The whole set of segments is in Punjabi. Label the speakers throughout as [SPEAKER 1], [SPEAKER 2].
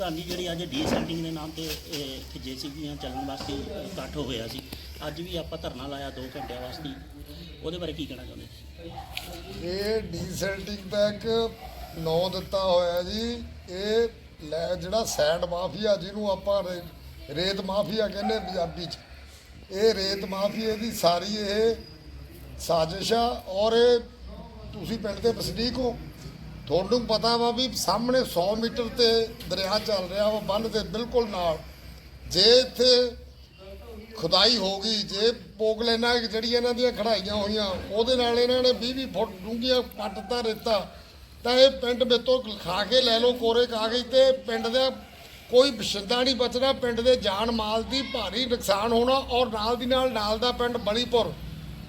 [SPEAKER 1] ਪ੍ਰਧਾਨ ਜਿਹੜੀ ਅੱਜ ਡੀਸੈਂਟਿੰਗ ਦੇ ਨਾਮ ਤੇ ਜੇਸੀਬੀਆਂ ਚੱਲਣ ਵਾਸਤੇ ਇਕੱਠ ਹੋਇਆ ਸੀ। ਅੱਜ ਵੀ ਆਪਾਂ ਧਰਨਾ ਲਾਇਆ 2 ਘੰਟਿਆਂ ਵਾਸਤੇ। ਉਹਦੇ ਬਾਰੇ ਕੀ ਕਹਿਣਾ ਚਾਹੁੰਦੇ
[SPEAKER 2] ਇਹ ਡੀਸੈਂਟਿੰਗ ਦਾ ਇੱਕ ਨੌ ਦਿੱਤਾ ਹੋਇਆ ਜੀ। ਇਹ ਲੈ, ਜਿਹੜਾ ਸੈਂਡ ਮਾਫੀਆ ਜਿਹਨੂੰ ਆਪਾਂ ਰੇ- ਰੇਤ ਮਾਫੀਆ ਕਹਿੰਦੇ ਪੰਜਾਬੀ ਚ। ਇਹ ਰੇਤ ਮਾਫੀਏ ਦੀ ਸਾਰੀ ਇਹ ਸਾਜ਼ਿਸ਼ ਆ। ਔਰ ਇਹ, ਤੁਸੀਂ ਪਿੰਡ ਦੇ ਵਸਨੀਕ ਹੋ। ਤੁਹਾਨੂੰ ਪਤਾ ਵਾ ਵੀ ਸਾਹਮਣੇ 100 ਮੀਟਰ ਤੇ ਦਰਿਆ ਚੱਲ ਰਿਹਾ ਵਾ, ਬੰਨ ਦੇ ਬਿਲਕੁਲ ਨਾਲ। ਜੇ ਇੱਥੇ ਖੁਦਾਈ ਹੋ ਗਈ, ਜੇ ਪੋਗ ਲੈਣਾ ਜਿਹੜੀ ਇਹਨਾਂ ਦੀਆਂ ਖੜਾਈਆਂ ਹੋਈਆਂ, ਉਹਦੇ ਨਾਲ ਇਹਨਾਂ ਨੇ 20 20 ਫੁੱਟ ਡੂੰਘੀਆਂ ਪੱਟਤਾ ਰੇਤਾ ਤਾਂ ਇਹ ਪਿੰਡ ਮੇਤੋਂ ਖਾ ਕੇ ਲੈ ਲਓ, ਕੋਰੇ ਕਾਗਜ਼ ਤੇ ਪਿੰਡ ਦਾ ਕੋਈ ਬਸ਼ਿੰਦਾ ਨਹੀਂ ਬਚਣਾ, ਪਿੰਡ ਦੇ ਜਾਨ ਮਾਲ ਦੀ ਭਾਰੀ ਨੁਕਸਾਨ ਹੋਣਾ, ਔਰ ਨਾਲ ਦੀ ਨਾਲ ਨਾਲ ਦਾ ਪਿੰਡ ਬਲੀਪੁਰ।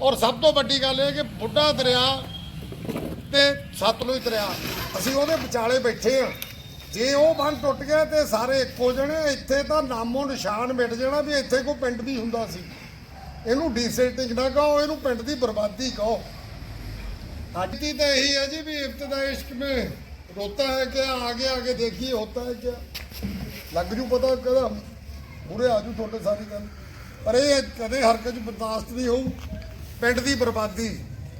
[SPEAKER 2] ਔਰ ਸਭ ਤੋਂ ਵੱਡੀ ਗੱਲ ਇਹ ਕਿ ਬੁੱਢਾ ਦਰਿਆ ਤੇ ਸਤਲੁਜ ਦਰਿਆ। ਅਸੀਂ ਉਹਦੇ ਵਿਚਾਲੇ ਬੈਠੇ ਆ ਜੇ ਉਹ ਬੰਨ ਟੁੱਟ ਗਿਆ ਤੇ ਸਾਰੇ ਇੱਕੋ ਜਣੇ, ਇੱਥੇ ਤਾਂ ਨਾਮੋ ਨਿਸ਼ਾਨ ਮਿਟ ਜਾਣਾ ਵੀ ਇੱਥੇ ਕੋਈ ਪਿੰਡ ਵੀ ਹੁੰਦਾ ਸੀ। ਇਹਨੂੰ ਡੀਸੈਂਟਿੰਗ ਨਾ ਕਹੋ, ਇਹਨੂੰ ਪਿੰਡ ਦੀ ਬਰਬਾਦੀ ਕਹੋ। ਅੱਜ ਦੀ ਤਾਂ ਇਹੀ ਹੈ ਜੀ ਵੀ ਇਬਤਦਾ ਇਸ਼ਕ ਮੇ ਰੋਤਾ ਹੈ ਕਿ ਆਗੇ ਆਗੇ ਦੇਖੀਏ ਹੋਤਾ ਹੈ ਕਿਆ। ਲੱਗ ਜੂ ਪਤਾ ਕਦਾ ਬੁਰੇ ਆਜੂ ਤੁਹਾਡੇ ਸਾਰੀ ਗੱਲ। ਪਰ ਇਹ ਕਦੇ ਹਰਕਤ ਬਰਦਾਸ਼ਤ ਨਹੀਂ ਹੋਊ। ਪਿੰਡ ਦੀ ਬਰਬਾਦੀ,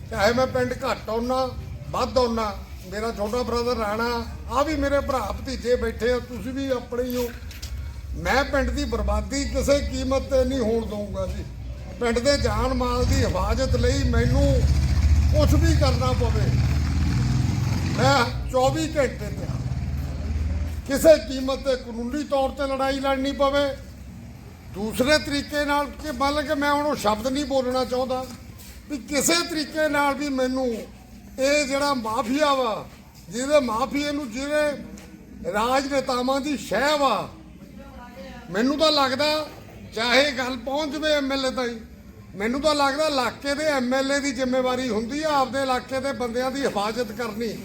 [SPEAKER 2] ਚਾਹੇ ਮੈਂ ਪਿੰਡ ਘੱਟ ਆਉਣਾ ਵੱਧ ਆਉਣਾ, ਮੇਰਾ ਛੋਟਾ ਬ੍ਰਦਰ ਰਾਣਾ, ਆ ਵੀ ਮੇਰੇ ਭਰਾ ਭਤੀਜੇ ਬੈਠੇ ਆ, ਤੁਸੀਂ ਵੀ ਆਪਣੇ ਹੀ ਹੋ। ਮੈਂ ਪਿੰਡ ਦੀ ਬਰਬਾਦੀ ਕਿਸੇ ਕੀਮਤ ਤੇ ਨਹੀਂ ਹੋਣ ਦਊਂਗਾ ਜੀ। ਪਿੰਡ ਦੇ ਜਾਨ ਮਾਲ ਦੀ ਹਿਫਾਜ਼ਤ ਲਈ ਮੈਨੂੰ ਕੁਝ ਵੀ ਕਰਨਾ ਪਵੇ। ਮੈਂ 24 ਘੰਟੇ ਤੇ ਕਿਸੇ ਕੀਮਤ ਤੇ ਕਾਨੂੰਨੀ ਤੌਰ ਤੇ ਲੜਾਈ ਲੜਨੀ ਪਵੇ। ਦੂਸਰੇ ਤਰੀਕੇ ਨਾਲ ਕਿ ਮੰਨ ਕਿ ਮੈਂ ਹੁਣ ਉਹ ਸ਼ਬਦ ਨਹੀਂ ਬੋਲਣਾ ਚਾਹੁੰਦਾ, ਵੀ ਕਿਸੇ ਤਰੀਕੇ ਨਾਲ ਵੀ ਮੈਨੂੰ ਇਹ ਜਿਹੜਾ ਮਾਫੀਆ ਵਾ, ਜਿਹਦੇ ਮਾਫੀਏ ਨੂੰ ਜਿਹੜੇ ਰਾਜ ਨੇਤਾਵਾਂ ਦੀ ਸ਼ਹਿ ਵਾ, ਮੈਨੂੰ ਤਾਂ ਲੱਗਦਾ ਚਾਹੇ ਗੱਲ ਪਹੁੰਚ ਜਵੇ ਐਮਐਲਏ ਤਾਈਂ, ਮੈਨੂੰ ਤਾਂ ਲੱਗਦਾ ਇਲਾਕੇ ਦੇ ਐਮਐਲਏ ਦੀ ਜ਼ਿੰਮੇਵਾਰੀ ਹੁੰਦੀ ਆ, ਆਪਦੇ ਇਲਾਕੇ ਦੇ ਬੰਦਿਆਂ ਦੀ ਹਿਫਾਜ਼ਤ ਕਰਨੀ।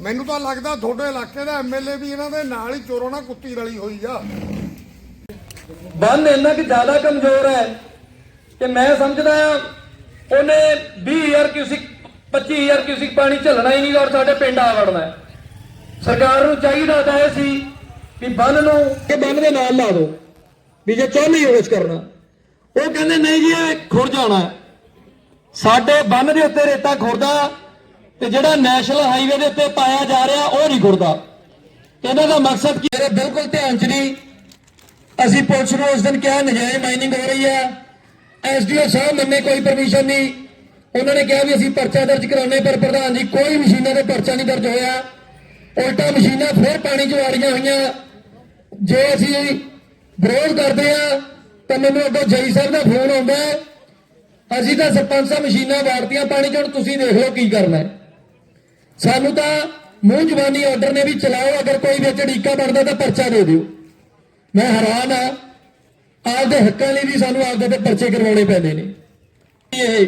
[SPEAKER 2] ਮੈਨੂੰ ਤਾਂ ਲੱਗਦਾ ਤੁਹਾਡੇ ਇਲਾਕੇ ਦਾ ਐਮਐਲਏ ਵੀ ਇਹਨਾਂ ਦੇ ਨਾਲ ਹੀ ਚੋਰੋਂ ਨਾਲ ਕੁੱਤੀ ਰਲੀ ਹੋਈ ਆ।
[SPEAKER 3] ਬੰਦ ਇੰਨਾ ਕਿ ਜ਼ਿਆਦਾ ਕਮਜ਼ੋਰ ਹੈ ਕਿ ਮੈਂ ਸਮਝਦਾ ਉਹਨੇ ਉਹਨੇ 20000 ਕਿਊਸਿਕ 25000 ਕਿਊਸਿਕ ਪਾਣੀ ਝੱਲਣਾ ਹੀ ਨਹੀਂ ਔਰ ਸਾਡੇ ਪਿੰਡ ਆ ਵੜਨਾ ਸਰਕਾਰ ਨੂੰ ਚਾਹੀਦਾ ਤਾਂ ਇਹ ਸੀ ਵੀ ਬੰਨ ਨੂੰ ਕਿ ਬੰਨ ਦੇ ਨਾਲ ਲਾ ਦਿਓ, ਵੀ ਜੇ ਚਾਹੁੰਦੇ ਹੋ ਕੁਝ ਕਰਨਾ। ਉਹ ਕਹਿੰਦੇ, ਨਹੀਂ ਜੀ, ਇਹ ਖੁਰ ਜਾਣਾ ਸਾਡੇ ਬੰਨ ਦੇ ਉੱਤੇ ਰੇਤਾ ਖੁਰਦਾ ਤੇ ਜਿਹੜਾ ਨੈਸ਼ਨਲ ਹਾਈਵੇ ਦੇ ਉੱਤੇ ਪਾਇਆ ਜਾ ਰਿਹਾ, ਉਹ ਨਹੀਂ ਖੁਰਦਾ। ਇਹਨਾਂ ਦਾ ਮਕਸਦ ਕੀ? ਹੈ ਬਿਲਕੁਲ ਧਿਆਨ ਚ ਨਹੀਂ। ਅਸੀਂ ਪੁਲਿਸ ਨੂੰ ਉਸ ਦਿਨ ਕਿਹਾ, ਨਜਾਇਜ਼ ਮਾਈਨਿੰਗ ਹੋ ਰਹੀ ਹੈ। ਐਸਡੀਓ ਸਾਹਿਬ, ਮੰਨੇ ਕੋਈ ਪਰਮਿਸ਼ਨ ਨਹੀਂ। ਉਹਨਾਂ ਨੇ ਕਿਹਾ ਵੀ ਅਸੀਂ ਪਰਚਾ ਦਰਜ ਕਰਾਉਣੇ ਪਰ ਪ੍ਰਧਾਨ ਜੀ, ਕੋਈ ਮਸ਼ੀਨਾਂ ਤੇ ਪਰਚਾ ਨਹੀਂ ਦਰਜ ਹੋਇਆ। ਉਲਟਾ ਮਸ਼ੀਨਾਂ ਫਿਰ ਪਾਣੀ 'ਚ ਵਾੜੀਆਂ ਹੋਈਆਂ। ਜੇ ਅਸੀਂ ਵਿਰੋਧ ਕਰਦੇ ਆ ਤਾਂ ਮੈਨੂੰ ਅੱਗੋਂ ਜਈ ਸਾਹਿਬ ਦਾ ਫੋਨ ਆਉਂਦਾ ਅਸੀਂ ਤਾਂ ਸਰਪੰਚ ਸਾਹਿਬ ਮਸ਼ੀਨਾਂ ਵਾੜਤੀਆਂ ਪਾਣੀ 'ਚ, ਹੁਣ ਤੁਸੀਂ ਦੇਖ ਲਓ ਕੀ ਕਰਨਾ ਸਾਨੂੰ ਤਾਂ ਮੂੰਹ ਜ਼ਬਾਨੀ ਆਰਡਰ ਨੇ ਵੀ ਚਲਾਓ, ਅਗਰ ਕੋਈ ਵਿੱਚ ਢੀਕਾ ਬਣਦਾ ਤਾਂ ਪਰਚਾ ਦੇ ਦਿਓ। ਮੈਂ ਹੈਰਾਨ ਆ ਆਪਦੇ ਹੱਕਾਂ ਲਈ ਵੀ ਸਾਨੂੰ ਆਪਦੇ ਤੇ ਪਰਚੇ ਕਰਵਾਉਣੇ ਪੈਂਦੇ ਨੇ। ਇਹ